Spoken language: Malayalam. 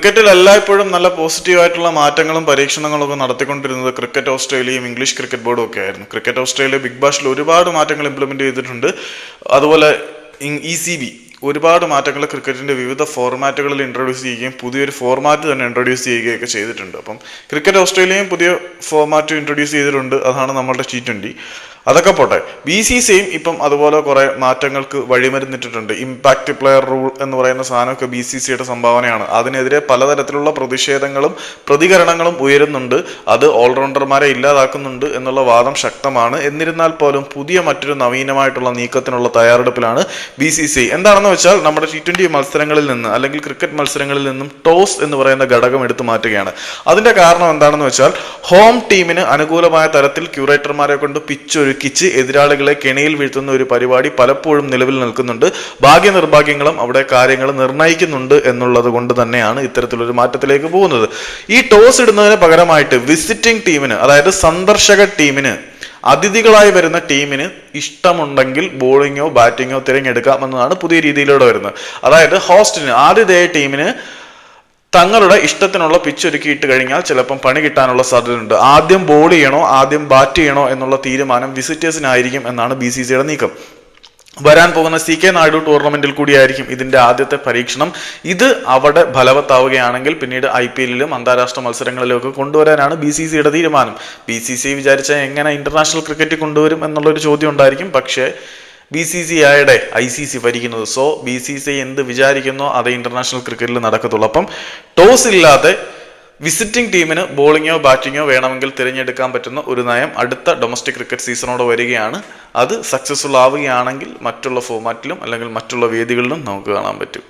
ക്രിക്കറ്റിൽ എല്ലായ്പ്പോഴും നല്ല പോസിറ്റീവായിട്ടുള്ള മാറ്റങ്ങളും പരീക്ഷണങ്ങളും ഒക്കെ നടത്തിക്കൊണ്ടിരുന്നത് ക്രിക്കറ്റ് ഓസ്ട്രേലിയയും ഇംഗ്ലീഷ് ക്രിക്കറ്റ് ബോർഡും ഒക്കെ ആയിരുന്നു. ക്രിക്കറ്റ് ഓസ്ട്രേലിയ ബിഗ് ബാഷിൽ ഒരുപാട് മാറ്റങ്ങൾ ഇംപ്ലിമെന്റ് ചെയ്തിട്ടുണ്ട്. അതുപോലെ ഇ സി ബി ഒരുപാട് മാറ്റങ്ങൾ ക്രിക്കറ്റിന്റെ വിവിധ ഫോർമാറ്റുകളിൽ ഇൻട്രൊഡ്യൂസ് ചെയ്യുകയും പുതിയൊരു ഫോർമാറ്റ് തന്നെ ഇൻട്രൊഡ്യൂസ് ചെയ്യുകയൊക്കെ ചെയ്തിട്ടുണ്ട്. അപ്പം ക്രിക്കറ്റ് ഓസ്ട്രേലിയയും പുതിയ ഫോർമാറ്റ് ഇൻട്രൊഡ്യൂസ് ചെയ്തിട്ടുണ്ട്. അതാണ് നമ്മളുടെ ടി ട്വന്റി അതൊക്കെ പോട്ടെ. ബി സി സിയും ഇപ്പം അതുപോലെ കുറെ മാറ്റങ്ങൾക്ക് വഴിമരുന്നിട്ടിട്ടുണ്ട്. ഇമ്പാക്ട് പ്ലെയർ റൂൾ എന്ന് പറയുന്ന സാധനമൊക്കെ ബി സി സിയുടെ സംഭാവനയാണ്. അതിനെതിരെ പലതരത്തിലുള്ള പ്രതിഷേധങ്ങളും പ്രതികരണങ്ങളും ഉയരുന്നുണ്ട്. അത് ഓൾറൗണ്ടർമാരെ ഇല്ലാതാക്കുന്നുണ്ട് എന്നുള്ള വാദം ശക്തമാണ്. എന്നിരുന്നാൽ പോലും പുതിയ മറ്റൊരു നവീനമായിട്ടുള്ള നീക്കത്തിനുള്ള തയ്യാറെടുപ്പിലാണ് ബി സി സി. എന്താണെന്ന് വെച്ചാൽ നമ്മുടെ ടി ട്വന്റി മത്സരങ്ങളിൽ നിന്ന് അല്ലെങ്കിൽ ക്രിക്കറ്റ് മത്സരങ്ങളിൽ നിന്നും ടോസ് എന്ന് പറയുന്ന ഘടകം എടുത്തു മാറ്റുകയാണ്. അതിന്റെ കാരണം എന്താണെന്ന് വെച്ചാൽ ഹോം ടീമിന് അനുകൂലമായ തരത്തിൽ ക്യൂറേറ്റർമാരെ കൊണ്ട് പിച്ച് ഒരുക്കിച്ച് എതിരാളികളെ കെണിയിൽ വീഴ്ത്തുന്ന ഒരു പരിപാടി പലപ്പോഴും നിലവിൽ നിൽക്കുന്നുണ്ട്. ഭാഗ്യ നിർഭാഗ്യങ്ങളും അവിടെ കാര്യങ്ങൾ നിർണയിക്കുന്നുണ്ട് എന്നുള്ളത് കൊണ്ട് തന്നെയാണ് ഇത്തരത്തിലൊരു മാറ്റത്തിലേക്ക് പോകുന്നത്. ഈ ടോസ് ഇടുന്നതിന് പകരമായിട്ട് വിസിറ്റിംഗ് ടീമിന് അതായത് സന്ദർശക ടീമിന് അതിഥികളായി വരുന്ന ടീമിന് ഇഷ്ടമുണ്ടെങ്കിൽ ബോളിങ്ങോ ബാറ്റിങ്ങോ തിരഞ്ഞെടുക്കാം എന്നതാണ് പുതിയ രീതിയിലൂടെ വരുന്നത്. അതായത് ഹോസ്റ്റിന് ആതിഥേയ ടീമിന് തങ്ങളുടെ ഇഷ്ടത്തിനുള്ള പിച്ച് ഒരുക്കിയിട്ട് കഴിഞ്ഞാൽ ചിലപ്പം പണി കിട്ടാനുള്ള സാധ്യതയുണ്ട്. ആദ്യം ബോൾ ചെയ്യണോ ആദ്യം ബാറ്റ് ചെയ്യണോ എന്നുള്ള തീരുമാനം വിസിറ്റേഴ്സിനായിരിക്കും എന്നാണ് ബി സി സിയുടെ നീക്കം. വരാൻ പോകുന്ന സി കെ നായിഡു ടൂർണമെന്റിൽ കൂടിയായിരിക്കും ഇതിന്റെ ആദ്യത്തെ പരീക്ഷണം. ഇത് അവിടെ ഫലവത്താവുകയാണെങ്കിൽ പിന്നീട് ഐ പി എല്ലിലും അന്താരാഷ്ട്ര മത്സരങ്ങളിലും ഒക്കെ കൊണ്ടുവരാനാണ് ബി സി സിയുടെ തീരുമാനം. ബി സി സി വിചാരിച്ചാൽ എങ്ങനെ ഇന്റർനാഷണൽ ക്രിക്കറ്റ് കൊണ്ടുവരും എന്നുള്ളൊരു ചോദ്യം ഉണ്ടായിരിക്കും. പക്ഷേ ബി സി സി ആയുടെ ഐ സി സി ഭരിക്കുന്നത്. സോ ബി സി സി എന്ത് വിചാരിക്കുന്നോ അത് ഇന്റർനാഷണൽ ക്രിക്കറ്റിൽ നടക്കത്തുള്ളൂ. അപ്പം ടോസ് ഇല്ലാതെ വിസിറ്റിംഗ് ടീമിന് ബോളിങ്ങോ ബാറ്റിങ്ങോ വേണമെങ്കിൽ തിരഞ്ഞെടുക്കാൻ പറ്റുന്ന ഒരു നയം അടുത്ത ഡൊമസ്റ്റിക് ക്രിക്കറ്റ് സീസണോട് വരികയാണ്. അത് സക്സസ്ഫുൾ ആവുകയാണെങ്കിൽ മറ്റുള്ള ഫോമാറ്റിലും അല്ലെങ്കിൽ മറ്റുള്ള വേദികളിലും നമുക്ക് കാണാൻ പറ്റും.